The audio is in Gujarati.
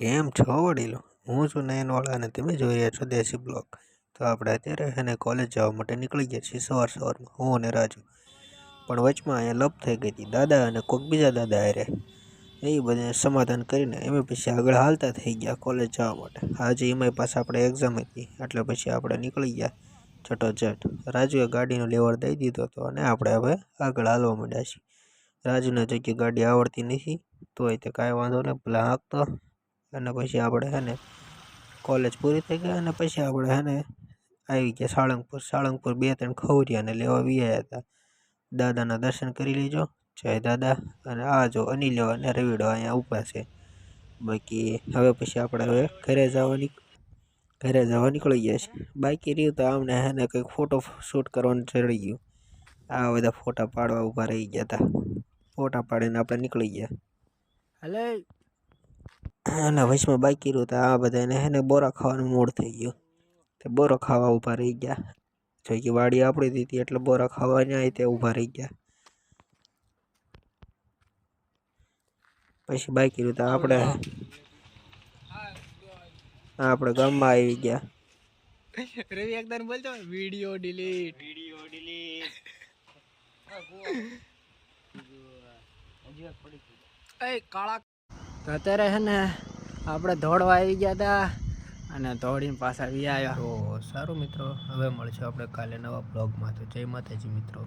કેમ છો વડીલો? હું છું નયનવાળા અને તમે જોઈ રહ્યા છો દેશી બ્લોગ. તો આપણે અત્યારે એને કોલેજ જવા માટે નીકળી ગયા છીએ સવાર સવારમાં, હું અને રાજુ. પણ વચમાં અહીંયા લપ થઈ ગઈ હતી. દાદા અને કોઈક બીજા દાદા હારે. એ બધાને સમાધાન કરીને એમ પછી આગળ હાલતા થઈ ગયા કોલેજ જવા માટે. આજે એમાંય પાસે આપણે એક્ઝામ હતી, એટલે પછી આપણે નીકળી ગયા ચટોચટ રાજુએ ગાડીનો લેવર દઈ દીધો હતો અને આપણે હવે આગળ હાલવા માંડ્યા છીએ. રાજુને જગ્યાએ ગાડી આવડતી નથી, તોય તે કાંઈ વાંધો નહીં. પેલા હાંકતો અને પછી આપણે હે ને કોલેજ પૂરી થઈ ગઈ અને પછી આપણે હે ને આવી ગયા સાળંગપુર. સાળંગપુર બે ત્રણ ખવરિયાને લેવા વ્યાયા હતા. દાદાના દર્શન કરી લેજો. જય દાદા. અને આ જો અનિલ અને રવિડો અહીંયા ઊભા છે. બાકી હવે પછી આપણે હવે ઘરે જવાની ઘરે જવા નીકળી ગયા છે. બાકી રહ્યું તો આમને હે ને કંઈક ફોટો શૂટ કરવાનું ચડી ગયું. આ બધા ફોટા પાડવા ઊભા રહી ગયા હતા ફોટા પાડીને આપણે નીકળી ગયા. હલે. અને વચમાં બાકી રહ્યું તો આ બધાને હે ને બોરા ખાવાનું મૂડ થઈ ગયું. તે બોરો ખાવા ઊભા રહી ગયા. જોઈ કે વાડી આપણી દીધી એટલે બોરા ખાવા ન્યાય તે ઊભા રહી ગયા. પછી બાકી રહ્યું તો આપણે આપણે ગામમાં આવી ગયા. રવિ એકદમ બોલતો વિડિયો ડિલીટ વિડિયો ડિલીટ એ કાળા તો અત્યારે છે ને આપણે ધોળવા આવી ગયા હતા અને દોડીને પાછા વી આવ્યા. તો સારું મિત્રો, હવે મળશું આપણે કાલે નવા બ્લોગમાં તો જય માતાજી મિત્રો.